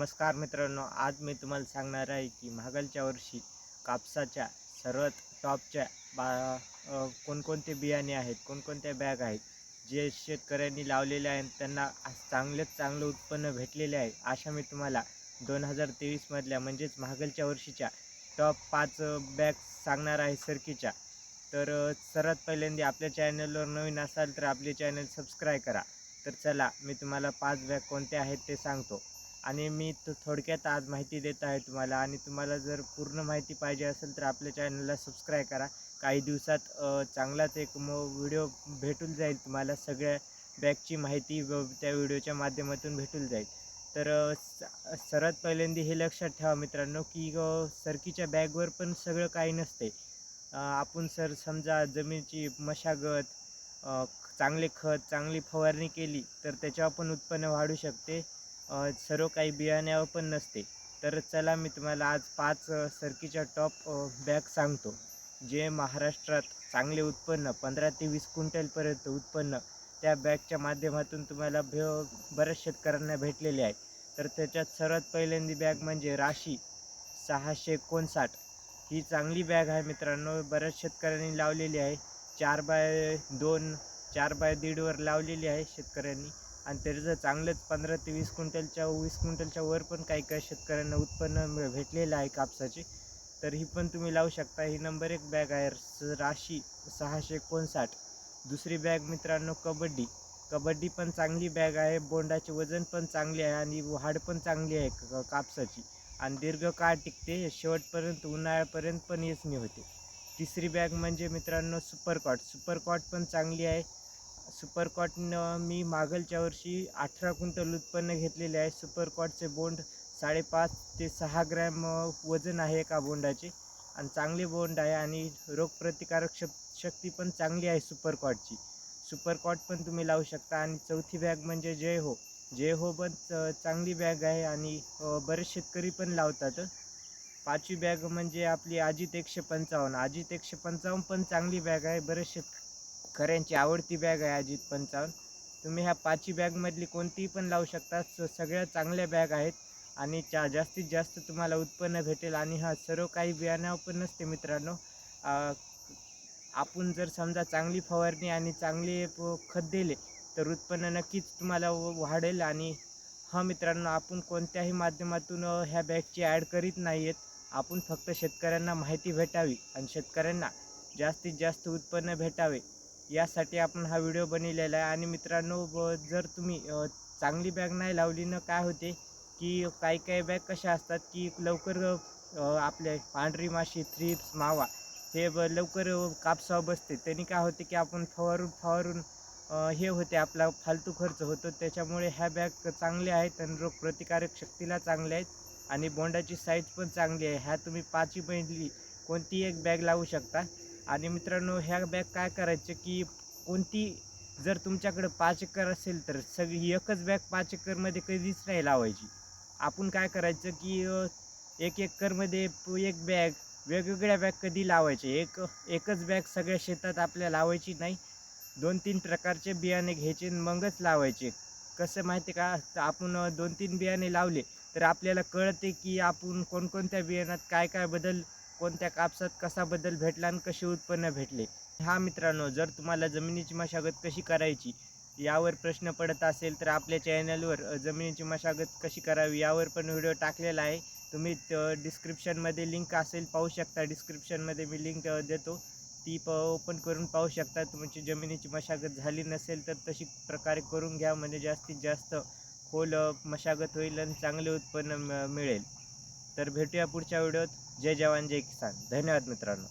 नमस्कार मित्रांनो आज मी तुम्हाला सांगणार आहे की मागलच्या वर्षी कापसाच्या सर्वात टॉपच्या बा कोणकोणते बियाणे आहेत कोणकोणत्या बॅग आहेत जे शेतकऱ्यांनी लावलेले आहेत त्यांना चांगलेच चांगलं उत्पन्न भेटलेले आहे अशा मी तुम्हाला दोन हजार तेवीसमधल्या म्हणजेच मागलच्या वर्षीच्या टॉप पाच बॅग सांगणार आहे सरकीच्या. तर सर्वात पहिल्यांदा आपल्या चॅनलवर नवीन असाल तर आपले चॅनल सबस्क्राईब करा. तर चला मी तुम्हाला पाच बॅग कोणत्या आहेत ते सांगतो. आणि मी तो थोडक्यात आज माहिती देत आहे तुम्हाला. आणि तुम्हाला जर पूर्ण माहिती पाहिजे असेल तर आपल्या चॅनलला सबस्क्राईब करा. काही दिवसात चांगलाच एक म व्हिडिओ भेटून जाईल तुम्हाला. सगळ्या बॅगची माहिती व त्या व्हिडिओच्या माध्यमातून भेटून जाईल. तर स- सर्वात पहिल्यांदा हे लक्षात ठेवा मित्रांनो की सरकीच्या बॅगवर पण सगळं काही नसते. आपण सर समजा जमिनीची मशागत चांगले खत चांगली फवारणी केली तर त्याच्यावर पण उत्पन्न वाढू शकते. सर्व काही बियाण्यावर पण नसते. तर चला मी तुम्हाला आज पाच सरकीच्या टॉप बॅग सांगतो. जे महाराष्ट्रात चांगले उत्पन्न पंधरा ते वीस क्विंटलपर्यंत उत्पन्न त्या बॅगच्या माध्यमातून तुम्हाला भे बऱ्याच शेतकऱ्यांना भेटलेले आहे. तर त्याच्यात सर्वात पहिल्यांदी बॅग म्हणजे राशी सहाशे एकोणसाठ. ही चांगली बॅग आहे मित्रांनो. बऱ्याच शेतकऱ्यांनी लावलेली आहे. चार बाय दोन चार बाय दीडवर लावलेली आहे शेतकऱ्यांनी. आणि त्याचं चांगलंच पंधरा ते वीस क्विंटलच्या वीस क्विंटलच्या वर पण काही काही शेतकऱ्यांना उत्पन्न भेटलेलं आहे कापसाचे तर ही पण तुम्ही लावू शकता. ही नंबर एक बॅग आहे. स- राशी सहाशे एकोणसाठ. दुसरी बॅग मित्रांनो कबड्डी. कबड्डी पण चांगली बॅग आहे. बोंडाचे वजन पण चांगले आहे आणि हाड पण चांगली आहे क- कापसाची. आणि दीर्घकाळ टिकते. शेवटपर्यंत उन्हाळ्यापर्यंत पण येचणी होते. तिसरी बॅग म्हणजे मित्रांनो सुपरकॉट सुपरकॉट पण चांगली आहे. सुपरकॉटनं मी मागलच्या वर्षी अठरा क्विंटल उत्पन्न घेतलेले आहे. सुपरकॉटचे बोंड साडेपाच ते सहा ग्रॅम वजन आहे एका बोंडाचे आणि चांगले बोंड आहे आणि रोगप्रतिकारक शक शक्ती पण चांगली आहे सुपरकॉटची सुपरकॉट पण तुम्ही लावू शकता आणि चौथी बॅग म्हणजे जय हो. जय हो पण च- चांगली बॅग आहे आणि बरेच शेतकरी पण लावतात. पाचवी बॅग म्हणजे आपली अजित एकशे पंचावन्न. अजित एकशे पंचावन्न पण चांगली बॅग आहे. बरेच खऱ्यांची आवडती बॅग आहे अजित पंचावन्न. तुम्ही ह्या पाचवी बॅगमधली कोणतीही पण लावू शकता. स सगळ्या चांगल्या बॅग आहेत. आणि चा जास्तीत जास्त तुम्हाला उत्पन्न भेटेल. आणि हा सर्व काही बियाण्यावर पण नसते मित्रांनो. आपण जर समजा चांगली फवारणी आणि चांगले खत दिले तर उत्पन्न नक्कीच तुम्हाला व- वाढेल. आणि हा मित्रांनो आपण कोणत्याही माध्यमातून ह्या बॅगची ॲड करीत नाही आहेत आपण फक्त शेतकऱ्यांना माहिती भेटावी. आणि शेतकऱ्यांना जास्तीत जास्त उत्पन्न भेटावे. यासाठी आपण हा व्हिडिओ बनवलेला आहे. आणि मित्रांनो ब- जर तुम्ही चांगली बॅग नाही लावली ना काय होते? की काही काही बॅग कशा असतात की लवकर आपले पांढरी माशी थ्रिप्स मावा हे ब लवकर कापसावर बसते. त्यांनी काय होते की आपण फवारून फवारून हे होते. आपला फालतू खर्च होतो. त्याच्यामुळे ह्या बॅग चांगल्या आहेत आणि रोगप्रतिकारक शक्तीला चांगल्या आहेत आणि बोंडाची साईज पण चांगली आहे. ह्या तुम्ही पाचही पहिली कोणतीही एक बॅग लावू शकता? आणि मित्रांनो ह्या बॅग काय करायचं की कोणती जर तुमच्याकडे पाच एकर असेल तर सगळी एकच बॅग पाच एकरमध्ये कधीच नाही लावायची. आपण काय करायचं की एक एकरमध्ये एक बॅग वेगवेगळ्या बॅग कधी लावायचे? एक एकच बॅग सगळ्या शेतात आपल्या लावायची नाही. दोन तीन प्रकारचे बियाणे घ्यायचे आणि मगच लावायचे. कसं माहिती का? तर आपण दोन तीन बियाणे लावले तर आपल्याला कळते की आपण कोणकोणत्या बियाण्यात काय काय बदल कोणत्या कापसात कसा बदल भेटला आणि कसे उत्पन्न भेटले? हा मित्रांनो जर तुम्हाला जमिनीची मशागत कशी करायची यावर प्रश्न पडत असेल तर आपल्या चॅनलवर जमिनीची मशागत कशी करावी यावर पण व्हिडिओ टाकलेला आहे. तुम्ही डिस्क्रिप्शनमध्ये लिंक असेल पाहू शकता. डिस्क्रिप्शनमध्ये मी लिंक देतो. ती प ओपन करून पाहू शकता. तुमची जमिनीची मशागत झाली नसेल तर तशी प्रकारे करून घ्या. म्हणजे जास्तीत जास्त खोल मशागत होईल आणि चांगले उत्पन्न म- मिळेल. तर भेटूया पुढच्या व्हिडिओत. जय जवान जय किसान. धन्यवाद मित्रांनो.